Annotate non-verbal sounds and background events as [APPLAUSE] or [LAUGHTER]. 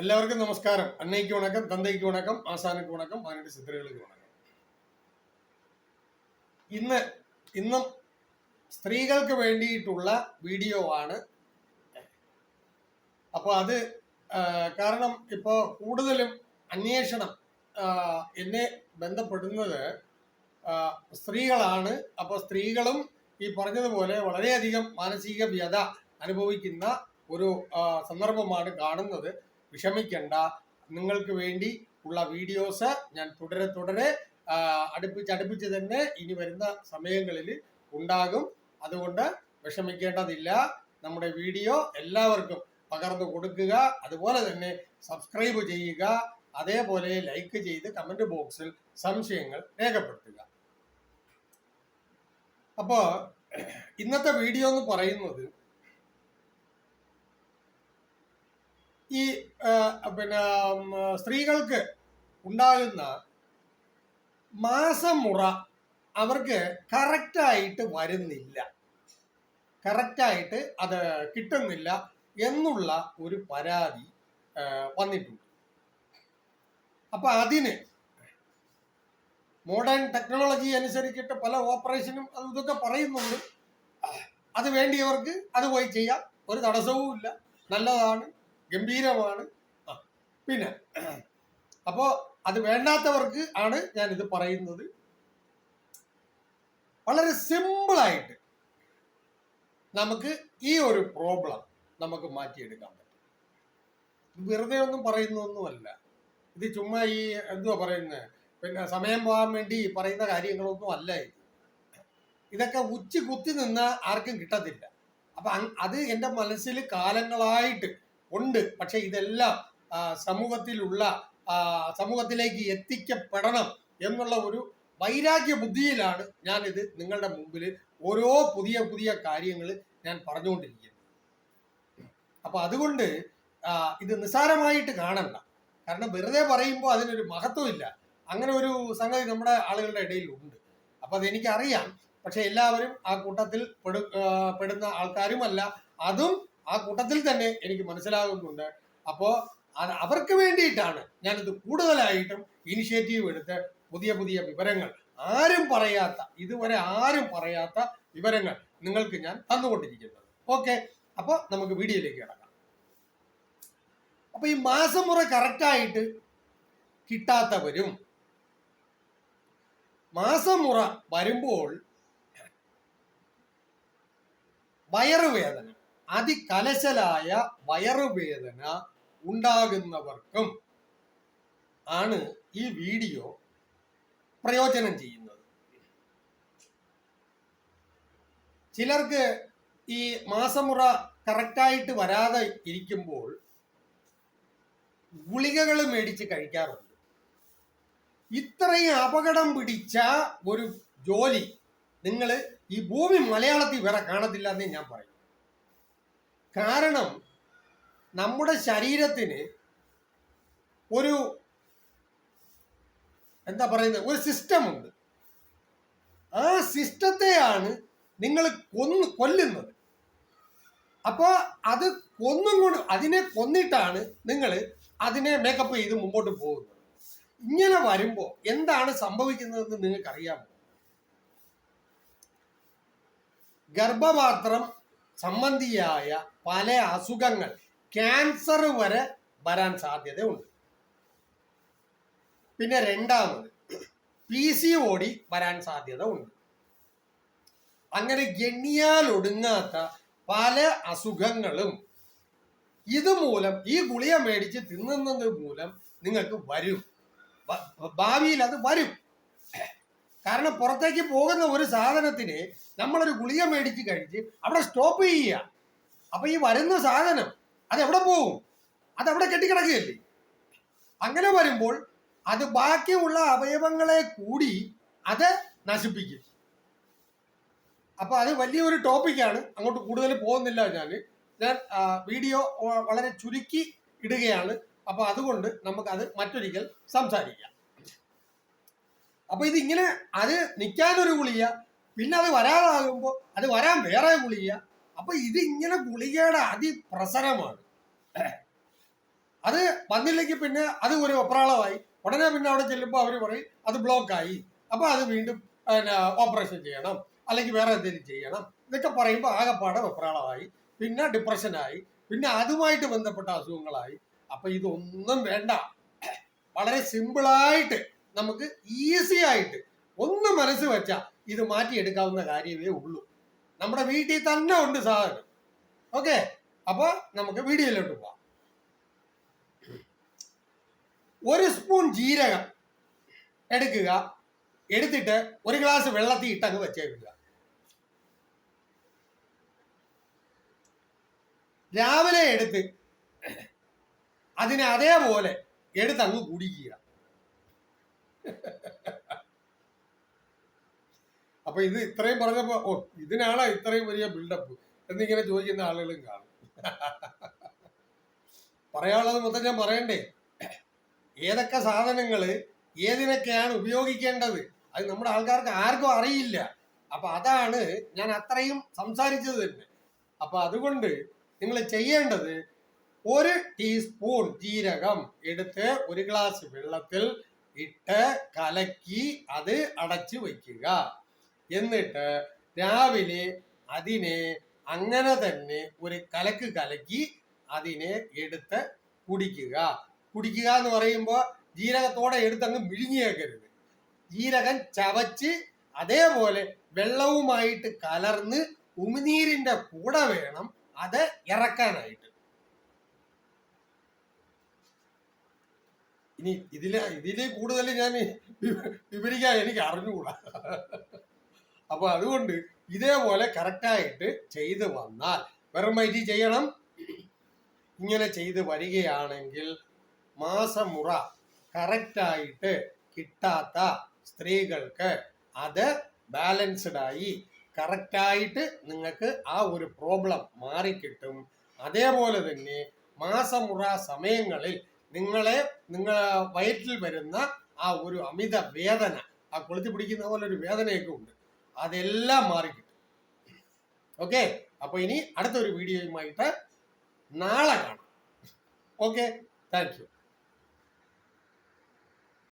എല്ലാവർക്കും നമസ്കാരം. അന്നയ്ക്ക് വണക്കം തന്തയ്ക്ക് വണക്കം ആസാനയ്ക്ക് വണക്കം പതിനെട്ട് ചിത്രകൾക്ക് വണക്കം. ഇന്ന് ഇന്നും സ്ത്രീകൾക്ക് വേണ്ടിയിട്ടുള്ള വീഡിയോ ആണ്. അപ്പോൾ അത് കാരണം ഇപ്പോ കൂടുതലും അന്വേഷണം എന്നെ ബന്ധപ്പെടുന്നത് സ്ത്രീകളാണ്. അപ്പോൾ സ്ത്രീകളും ഈ പറഞ്ഞതുപോലെ വളരെയധികം മാനസിക വ്യത അനുഭവിക്കുന്ന ഒരു സന്ദർഭമാണ് കാണുന്നത്. വിഷമിക്കണ്ട. നിങ്ങൾക്ക് വേണ്ടി ഉള്ള വീഡിയോസ് ഞാൻ തുടരെ തുടരെ അടുപ്പിച്ച് അടുപ്പിച്ച് തന്നെ ഇനി വരുന്ന സമയങ്ങളിൽ ഉണ്ടാകും. അതുകൊണ്ട് വിഷമിക്കേണ്ടതില്ല. നമ്മുടെ വീഡിയോ എല്ലാവർക്കും പകർന്നു കൊടുക്കുക. അതുപോലെ തന്നെ സബ്സ്ക്രൈബ് ചെയ്യുക. അതേപോലെ ലൈക്ക് ചെയ്ത് കമന്റ് ബോക്സിൽ സംശയങ്ങൾ രേഖപ്പെടുത്തുക. അപ്പോൾ ഇന്നത്തെ വീഡിയോ എന്ന് പറയുന്നത് ഈ പിന്നെ സ്ത്രീകൾക്ക് ഉണ്ടാകുന്ന മാസമുറ അവർക്ക് കറക്റ്റായിട്ട് വരുന്നില്ല. കറക്റ്റായിട്ട് അത് കിട്ടുന്നില്ല എന്നുള്ള ഒരു പരാതി വന്നിട്ടുണ്ട്. അപ്പൊ അതിന് മോഡേൺ ടെക്നോളജി അനുസരിച്ചിട്ട് പല ഓപ്പറേഷനും അത് ഇതൊക്കെ പറയുന്നുണ്ട്. അത് വേണ്ടിയവർക്ക് അത് പോയി ചെയ്യാം. ഒരു തടസ്സവും ഇല്ല നല്ലതാണ്. ഗംഭീരമാണ്. പിന്നെ അപ്പോ അത് വേണ്ടാത്തവർക്ക് ആണ് ഞാൻ ഇത് പറയുന്നത്. വളരെ സിമ്പിളായിട്ട് നമുക്ക് ഈ ഒരു പ്രോബ്ലം നമുക്ക് മാറ്റിയെടുക്കാൻ പറ്റും. വെറുതെ ഒന്നും പറയുന്നൊന്നുമല്ല ഇത് ചുമ്മാ ഈ എന്തുവാ പറയുന്നത് പിന്നെ സമയം പോകാൻ വേണ്ടി പറയുന്ന കാര്യങ്ങളൊന്നും അല്ല ഇത്. ഇതൊക്കെ ഉച്ച കുത്തി നിന്നാൽ ആർക്കും കിട്ടത്തില്ല. അപ്പൊ അത് എന്റെ മനസ്സിൽ കാലങ്ങളായിട്ട് ഉണ്ട്. പക്ഷെ ഇതെല്ലാം സമൂഹത്തിലുള്ള സമൂഹത്തിലേക്ക് എത്തിക്കപ്പെടണം എന്നുള്ള ഒരു വൈരാഗ്യ ബുദ്ധിയിലാണ് ഞാനിത് നിങ്ങളുടെ മുമ്പിൽ ഓരോ പുതിയ പുതിയ കാര്യങ്ങൾ ഞാൻ പറഞ്ഞുകൊണ്ടിരിക്കുന്നത്. അപ്പൊ അതുകൊണ്ട് ഇത് നിസ്സാരമായിട്ട് കാണണ്ട. കാരണം വെറുതെ പറയുമ്പോൾ അതിനൊരു മഹത്വമില്ല. അങ്ങനെ ഒരു സംഗതി നമ്മുടെ ആളുകളുടെ ഇടയിൽ ഉണ്ട്. അപ്പൊ അതെനിക്കറിയാം. പക്ഷെ എല്ലാവരും ആ കൂട്ടത്തിൽ പെടു പെടുന്ന ആൾക്കാരുമല്ല. അതും ആ കൂട്ടത്തിൽ തന്നെ എനിക്ക് മനസ്സിലാകുന്നുണ്ട്. അപ്പോ അത് അവർക്ക് വേണ്ടിയിട്ടാണ് ഞാനിത് കൂടുതലായിട്ടും ഇനിഷ്യേറ്റീവ് എടുത്ത് പുതിയ പുതിയ വിവരങ്ങൾ. ആരും പറയാത്ത ഇതുവരെ ആരും പറയാത്ത വിവരങ്ങൾ നിങ്ങൾക്ക് ഞാൻ തന്നുകൊണ്ടിരിക്കുന്നത്. ഓക്കെ അപ്പൊ നമുക്ക് വീഡിയോയിലേക്ക് കിടക്കാം. അപ്പൊ ഈ മാസം മുറ കറക്റ്റായിട്ട് കിട്ടാത്തവരും മാസം മുറ വരുമ്പോൾ വയറുവേദന. അതികലശലായ വയറുവേദന ഉണ്ടാകുന്നവർക്കും ആണ് ഈ വീഡിയോ പ്രയോജനം ചെയ്യുന്നത്. ചിലർക്ക് ഈ മാസമുറ കറക്റ്റായിട്ട് വരാതെ ഇരിക്കുമ്പോൾ ഗുളികകൾ മേടിച്ച് കഴിക്കാറുണ്ട്. ഇത്രയും അപകടം പിടിച്ച ഒരു ജോലി നിങ്ങൾ ഈ ഭൂമി മലയാളത്തിൽ വേറെ കാണത്തില്ല എന്നേ ഞാൻ പറയും. കാരണം നമ്മുടെ ശരീരത്തിന് ഒരു എന്താ പറയുന്നത്? ഒരു സിസ്റ്റം ഉണ്ട്. ആ സിസ്റ്റത്തെയാണ് നിങ്ങൾ കൊന്ന് കൊല്ലുന്നത്. അപ്പോൾ അത് കൊന്നും കൊണ്ട് അതിനെ കൊന്നിട്ടാണ് നിങ്ങൾ അതിനെ മേക്കപ്പ് ചെയ്ത് മുമ്പോട്ട് പോകുന്നത്. ഇങ്ങനെ വരുമ്പോൾ എന്താണ് സംഭവിക്കുന്നതെന്ന് നിങ്ങൾക്കറിയാമോ? ഗർഭപാത്രം സംബന്ധിയായ പല അസുഖങ്ങൾ ക്യാൻസർ വരെ വരാൻ സാധ്യതയുണ്ട്. പിന്നെ രണ്ടാമത് പി സി ഓടി വരാൻ സാധ്യത ഉണ്ട് അങ്ങനെ എണ്ണിയാൽ ഒടുങ്ങാത്ത പല അസുഖങ്ങളും ഇതുമൂലം ഈ ഗുളിക മേടിച്ച് തിന്നുന്നത് മൂലം നിങ്ങൾക്ക് വരും. ഭാവിയിൽ അത് വരും. കാരണം പുറത്തേക്ക് പോകുന്ന ഒരു സാധനത്തിന് നമ്മളൊരു ഗുളിക മേടിച്ച് കഴിച്ച് അവിടെ സ്റ്റോപ്പ് ചെയ്യുക. അപ്പൊ ഈ വരുന്ന സാധനം അത് എവിടെ പോകും? അത് കെട്ടിക്കിടക്കുകയല്ലേ? അങ്ങനെ വരുമ്പോൾ അത് ബാക്കിയുള്ള അവയവങ്ങളെ കൂടി അത് നശിപ്പിക്കും. അപ്പൊ അത് വലിയൊരു ടോപ്പിക്കാണ് അങ്ങോട്ട് കൂടുതൽ പോകുന്നില്ല ഞാൻ. ഞാൻ വീഡിയോ വളരെ ചുരുക്കി ഇടുകയാണ്. അപ്പൊ അതുകൊണ്ട് നമുക്ക് അത് മറ്റൊരിക്കൽ സംസാരിക്കാം. അപ്പൊ ഇങ്ങനെ അത് നിൽക്കാനൊരു ഗുളിക പിന്നെ അത് വരാതാകുമ്പോൾ അത് വരാൻ വേറെ ഗുളിക. അപ്പൊ ഇത് ഇങ്ങനെ ഗുളികയുടെ അതിപ്രസരമാണ്. അത് വന്നില്ലെങ്കിൽ പിന്നെ അത് ഒരു ഒപ്രാളമായി. ഉടനെ പിന്നെ അവിടെ ചെല്ലുമ്പോൾ അവർ പറയും അത് ബ്ലോക്കായി. അപ്പൊ അത് വീണ്ടും ഓപ്പറേഷൻ ചെയ്യണം. അല്ലെങ്കിൽ വേറെ എന്തെങ്കിലും ചെയ്യണം. ഇതൊക്കെ പറയുമ്പോൾ ആകെപ്പാടെ വെപ്രാളമായി പിന്നെ ഡിപ്രഷനായി. പിന്നെ അതുമായിട്ട് ബന്ധപ്പെട്ട അസുഖങ്ങളായി. അപ്പൊ ഇതൊന്നും വേണ്ട. വളരെ സിമ്പിളായിട്ട് നമുക്ക് ഈസി ആയിട്ട് ഒന്ന് മനസ്സ് വെച്ചാൽ ഇത് മാറ്റിയെടുക്കാവുന്ന കാര്യമേ ഉള്ളൂ. നമ്മുടെ വീട്ടിൽ തന്നെ ഉണ്ട് സാധനം. ഓക്കെ അപ്പൊ നമുക്ക് വീഡിയോയിലോട്ട് പോവാം. ഒരു സ്പൂൺ ജീരകം എടുക്കുക. എടുത്തിട്ട് ഒരു ഗ്ലാസ് വെള്ളത്തിൽ ഇട്ടങ്ങ് വെച്ചേക്കുക. രാവിലെ എടുത്ത് അതിനെ അതേപോലെ എടുത്തങ്ങ് കുടിക്കുക. [LAUGHS] അപ്പൊ ഇത് ഇത്രയും പറഞ്ഞപ്പോ ഓ ഇതിനാളാ ഇത്രയും വലിയ ബിൽഡപ്പ് എന്നിങ്ങനെ ചോദിക്കുന്ന ആളുകളും കാണും. [LAUGHS] പറയാനുള്ളത് മൊത്തം ഞാൻ പറയണ്ടേ? ഏതൊക്കെ സാധനങ്ങൾ ഏതിനൊക്കെയാണ് ഉപയോഗിക്കേണ്ടത്? അത് നമ്മുടെ ആൾക്കാർക്ക് ആർക്കും അറിയില്ല. അപ്പൊ അതാണ് ഞാൻ അത്രയും സംസാരിച്ചത് തന്നെ. അപ്പൊ അതുകൊണ്ട് നിങ്ങൾ ചെയ്യേണ്ടത് ഒരു ടീസ്പൂൺ ജീരകം എടുത്ത് ഒരു ഗ്ലാസ് വെള്ളത്തിൽ ഇട്ട് കലക്കി അത് അടച്ചു വയ്ക്കുക. എന്നിട്ട് രാവിലെ അതിനെ അങ്ങനെ തന്നെ ഒരു കലക്ക് കലക്കി അതിനെ എടുത്ത് കുടിക്കുക. കുടിക്കുക എന്ന് പറയുമ്പോൾ ജീരകത്തോടെ എടുത്തങ്ങ് വിഴുങ്ങിയേക്കരുത്. ജീരകം ചവച്ച് അതേപോലെ വെള്ളവുമായിട്ട് കലർന്ന് ഉമിനീരിന്റെ കൂടെ വേണം അത് ഇറക്കാനായിട്ട്. ഇനി ഇതിലെ ഇതിലെ കൂടുതൽ ഞാൻ വിവരിക്കാൻ എനിക്ക് അറിഞ്ഞുകൂടാ. അപ്പൊ അതുകൊണ്ട് ഇതേപോലെ കറക്റ്റായിട്ട് ചെയ്ത് വന്നാൽ വെറും ചെയ്യണം. ഇങ്ങനെ ചെയ്ത് വരികയാണെങ്കിൽ മാസമുറ കറക്റ്റായിട്ട് കിട്ടാത്ത സ്ത്രീകൾക്ക് അത് ബാലൻസ്ഡ് ആയി കറക്റ്റായിട്ട് നിങ്ങൾക്ക് ആ ഒരു പ്രോബ്ലം മാറിക്കിട്ടും. അതേപോലെ തന്നെ മാസമുറ സമയങ്ങളിൽ നിങ്ങളെ നിങ്ങൾ വയറ്റിൽ വരുന്ന ആ ഒരു അമിത വേദന ആ കൊളുത്തി പിടിക്കുന്ന പോലെ ഒരു വേദനയൊക്കെ ഉണ്ട്. അതെല്ലാം മാറിക്കിട്ടും. ഓക്കെ? അപ്പൊ ഇനി അടുത്തൊരു വീഡിയോയുമായിട്ട് നാളെ കാണാം. ഓക്കെ? Thank you.